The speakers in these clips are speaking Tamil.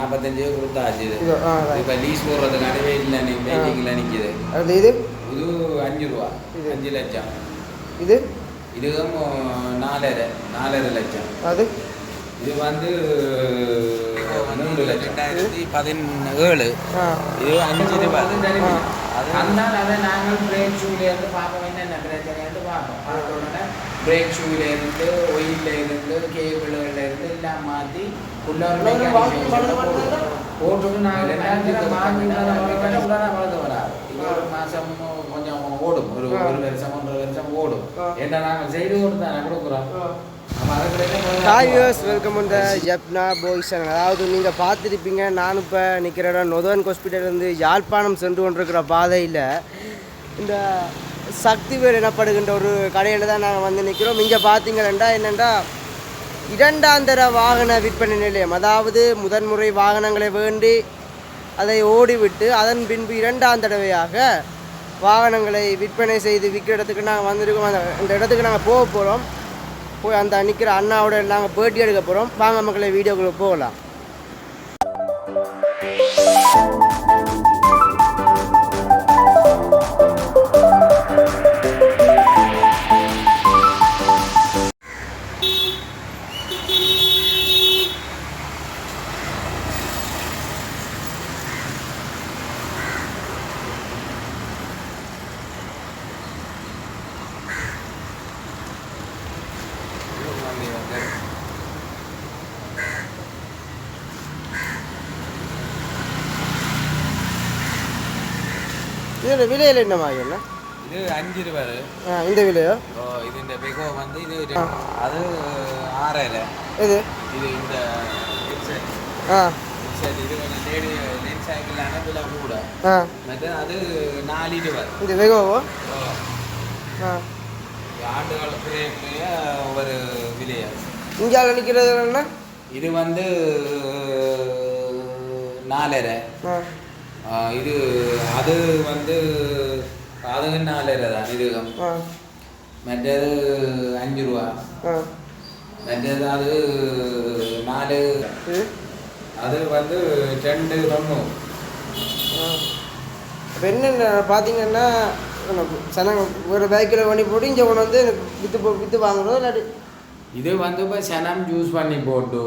நாற்பத்தஞ்சு கொடுத்தாச்சு. இப்போ லீஸ் போடுறதுக்கான வெயிட்டில் நீ வெயிட்டிங்கில் நிற்கிது அது இது இது அஞ்சு ரூபா. அஞ்சு லட்சம் இது இதுவும் நாலரை நாலரை லட்சம் அது இது வந்து மூன்று லட்சம் ரெண்டாயிரத்தி பதினேழு இது அஞ்சு ரூபாய். அதனால் அதை நாங்கள் பிரேக் ஷூலேருந்து பார்ப்போம் என்னென்ன பிரச்சனைன்னு பார்ப்போம் பார்த்த உடனே பிரேக் ஷூலேருந்து ஒயிலேருந்து கேபிள்லேருந்து எல்லாம் மாற்றி? போட்டுட்டு நாங்கள் வளர்ந்து வராது. இது ஒரு மாதம் கொஞ்சம் ஓடும். ஒரு. ஒரு வருஷம் ஒன்றரை வருஷம் ஓடும். ஏன்னா நாங்கள் செய்து தானே கொடுக்குறோம். வெல்கம் ஜப்னா பாய்ஸ் அதாவது நீங்கள் பார்த்துருப்பீங்க நானும் இப்போ நிற்கிற இடம் நொதவன் ஹாஸ்பிட்டல்லேருந்து யாழ்ப்பாணம் சென்று கொண்டிருக்கிற பாதையில் இந்த சக்திவேல் எனப்படுகின்ற ஒரு கடையில் தான் நாங்கள் வந்து நிற்கிறோம். இங்கே பார்த்தீங்கன்னா என்னென்னா இரண்டாந்தர வாகன விற்பனை நிலையம். அதாவது முதன்முறை வாகனங்களை வேண்டி அதை ஓடிவிட்டு அதன் பின்பு இரண்டாம் தடவையாக வாகனங்களை விற்பனை செய்து விற்கிற இடத்துக்கு நாங்கள் வந்திருக்கோம். அந்த அந்த இடத்துக்கு நாங்கள் போக போகிறோம். போய் அந்த நிற்கிற அண்ணாவோட நாங்கள் பேட்டி எடுக்க போகிறோம். வாங்க மக்களை வீடியோக்குள்ளே போகலாம். இது விலையில் என்ன ஆகும்ல இது அஞ்சு ரூபாய் இந்த விலையோ? இது இந்த பெகோ வந்து இது அது ஆறாயிரம் இது இது இந்த ஆ. சரி இது கொஞ்சம் லேடி லேடி சைக்கிளான விலை கூட. ஆ. மற்ற அது நாலு ரூபாய் இது பெகோவோ ஆ ஆண்டுகளுக்குரிய ஒரு விலையா? இந்தியாவில் நிற்கிறது இது வந்து நாலரை. இது அது வந்து அதுங்க நாலரை தான் இது மற்றது அஞ்சு ரூபா. மற்றது அது நாலு. அது வந்து ரெண்டு தொண்ணூறு. என்னென்ன பார்த்தீங்கன்னா சனங்க ஒரு பைக்கில் வண்டி போட்டு இங்கே கொண்டு வந்து விற்று போ விற்று வாங்கணும் இல்லாட்டி? இது வந்து இப்போ சனம் ஜூஸ் பண்ணி போட்டு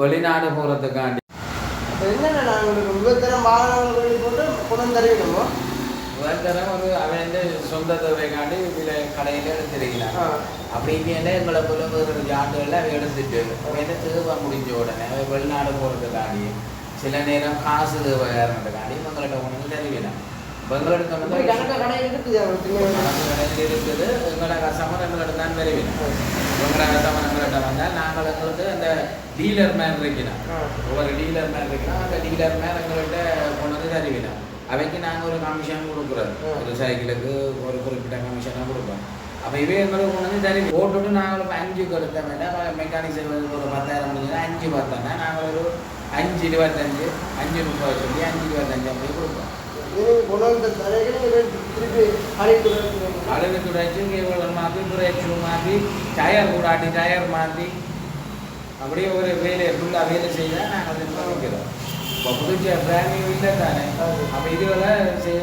வெளிநாடு போகிறதுக்காண்டி என்னென்ன நாங்கள் உங்களுக்கு விபத்தரம் வாகனங்கள் வண்டி போட்டு கொண்டு வந்து தருவீங்கமோ ஒருத்தரம் ஒரு அவன் சொந்த தேவைக்காண்டி இதில் கடையில் எடுத்திருக்கிறான். ஆ. அப்படி இல்லைன்னா எங்களை போல வேறு ஆண்டுகளில் அவன் எடுத்துட்டு அவன் தேவை முடிஞ்ச உடனே அவன் வெளிநாடு போகிறதுக்காண்டி சில நேரம் காசு தேவைக்காண்டி இவங்கள்ட்ட கொண்டு வந்து தருவினான் இவங்கள்ட்ட இப்போ வந்து எனக்கு கடையில் இருக்குது அவங்க சின்ன வண்டி. மனசு கடையில் எங்கள்ட்ட தான் வந்தால் நாங்கள் எங்களுக்கு அந்த டீலர் மேன் இருக்கிறோம் ஒவ்வொரு டீலர் மேன் இருக்கிறோம் அந்த டீலர் மேன் எங்கள்கிட்ட கொண்டு வந்து தருவினோம் அவைக்கு நாங்கள் ஒரு கமிஷன் கொடுக்குறோம். ஒரு சைக்கிளுக்கு ஒரு குறிப்பிட்ட கமிஷனாக கொடுப்போம். அப்போ இவே எங்களுக்கு கொண்டு வந்து தருவி போட்டுட்டு நாங்கள் இப்போ அஞ்சுக்கு எடுத்தோம்னா மெக்கானிக் செய்வதுக்கு ஒரு பத்தாயிரம் முடிஞ்சதுன்னா அஞ்சு பார்த்தோம்னா நாங்கள் ஒரு அஞ்சு இருபத்தஞ்சு அஞ்சு முப்பது சொல்லி அஞ்சு இருபத்தஞ்சு அப்படி கொடுப்போம். இது கொண்டு வந்து தரையில் திருப்பி அழைத்து. அழுகு துடைச்சு கேபிள் மாற்றி பிரேக் மாற்றி டயர் கூடாட்டி டயர் மாற்றி அப்படியே ஒரு வேலையை ஃபுல்லாக வேலை செய்ய நாங்கள் வந்து பண்ணிக்கிறோம் இப்போ புதுச்ச நியூ இல்லை தானே? அப்போ இதுகளை செய்ய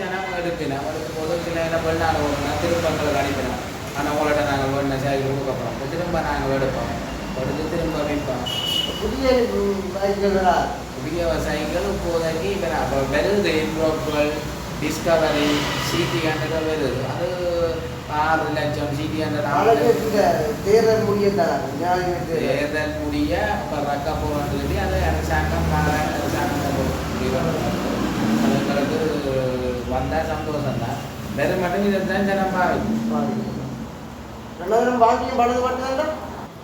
ஜனம் எடுப்பினோம் எடுக்கும் போது சில நேரம் வெளிநாடு ஓடணும் திருப்பங்களை அடிப்பினோம் ஆனால் உங்கள்கிட்ட நாங்கள் வேணுன சேவை கொடுக்க போகிறோம் திரும்ப நாங்கள் எடுப்போம். எடுத்து திரும்ப வைப்போம் புதிய புதிய விவசாயிகள் இப்போதைக்கு இப்போ அப்போ வருது இன்ட்ரோப்புகள் டிஸ்கவரி சிடி ஹண்ட்ரட் வருது அது ஆறு லட்சம் சிடி ஹண்ட்ரட் தேர்தல் நியாயம் தேர்தல் முடிய இப்போ ரக்க போகிறோம்னு சொல்லி அதை அரசாங்கம் அரசாங்கம் அதுங்களுக்கு வந்தால் சந்தோஷம் தான் வெறும் மட்டும் இதை தான் ஜனம் பாருங்க ரெண்டாயிரம் பாக்கியம் பணது மட்டும்தான்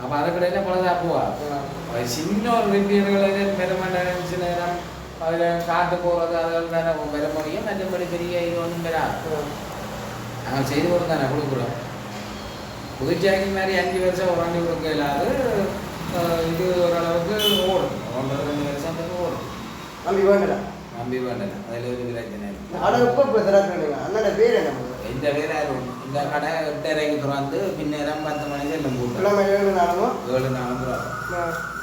அப்போ அதுக்கிடையில் பொழுதா போவா சின்ன ஒரு ரிப்பேர்களை பெருமண்டம் சில நேரம் அதில் காற்று போகிறது அதில் தானே பெற முடியும் மற்றபடி பெரிய இது ஒன்றும் பெறாது நாங்கள் செய்து கொடுத்து தானே கொடுக்குறோம் புதுச்சாக்கி மாதிரி அஞ்சு வருஷம் ஒரு வண்டி கொடுக்க இல்லாது இது ஓரளவுக்கு ஓடும் ஒன்றரை ரெண்டு வருஷம் ஓடும் நம்பி வேண்டல நம்பி வேண்டாம் அதில் ஒரு பிரச்சனை இல்லை இப்போ அண்ணோட பேர் என்ன இந்த வேறு இந்த கடை எட்டரைக்கு திறந்து பின்னேரம் பத்து ഇവിടെ മലയാളം നടന്നു അതുപോലെ നടന്നു